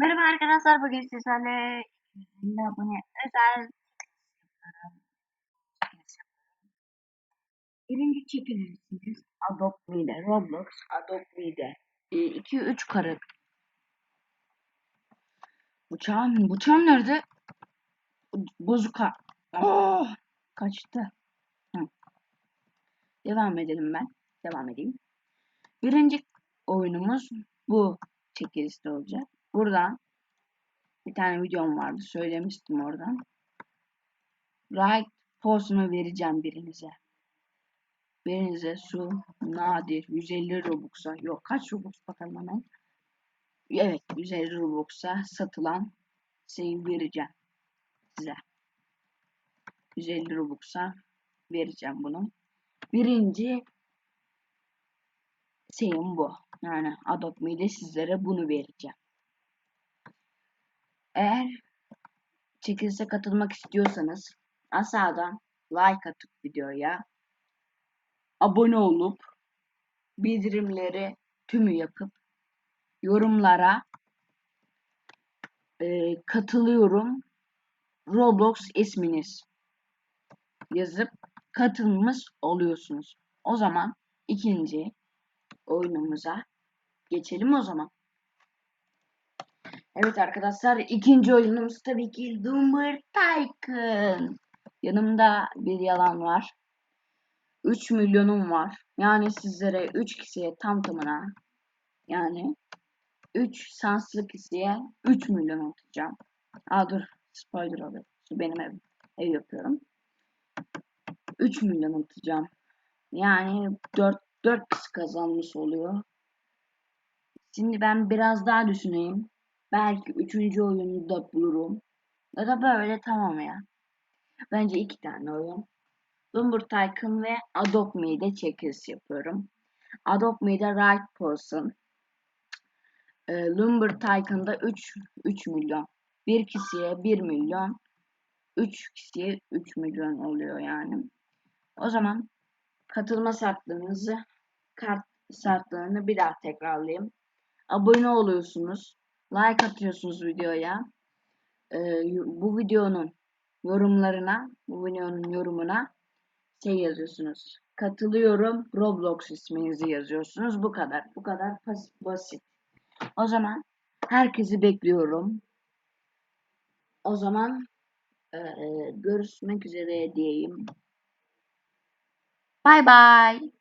Merhaba arkadaşlar bugün sizlerle 250 abone özel Birinci çekilirsiniz Adopt Me'de Roblox Adopt Me'de 2-3 kare Bıçağım, bıçağım nerede? Bozuka. Oh, Kaçtı. Hı. Devam edelim ben. Devam edeyim. Birinci oyunumuz bu çekilişte olacak Buradan bir tane videom vardı. Söylemiştim oradan. Right postunu vereceğim birinize. Birinize su nadir 150 Robux'a yok kaç Robux bakalım hemen. Evet 150 Robux'a satılan şeyi vereceğim size. 150 Robux'a vereceğim bunu. Birinci şeyim bu. Yani Adopt Me'de sizlere bunu vereceğim. Eğer çekilişe katılmak istiyorsanız aşağıdan like atıp videoya abone olup bildirimleri tümü yapıp yorumlara e, katılıyorum Roblox isminiz yazıp katılmış oluyorsunuz. O zaman ikinci oyunumuza geçelim o zaman. Evet arkadaşlar ikinci oyunumuz tabii ki Doomer Tycoon. Yanımda bir yalan var. 3 milyonum var. Yani sizlere 3 kişiye tam tamına yani 3 şanslı kişiye 3 milyon atacağım. Aa dur spoiler olur. Şu benim ev, ev yapıyorum. 3 milyon atacağım. Yani 4 4 kişi kazanmış oluyor. Şimdi ben biraz daha düşüneyim. Belki üçüncü oyunu da bulurum. Ya da böyle tamam ya. Bence iki tane oyun. Lumber Tycoon ve Adopt Me'de çekiliş yapıyorum. Adopt Me'de Right Person. E, Lumber Tycoon'da 3, 3 milyon. Bir kişiye 1 milyon. 3 kişiye 3 milyon oluyor yani. O zaman katılma şartlarınızı kart şartlarını bir daha tekrarlayayım. Abone oluyorsunuz like atıyorsunuz videoya. Ee, bu videonun yorumlarına, bu videonun yorumuna şey yazıyorsunuz. Katılıyorum Roblox isminizi yazıyorsunuz. Bu kadar. Bu kadar basit. O zaman herkesi bekliyorum. O zaman e, görüşmek üzere diyeyim. Bye bye.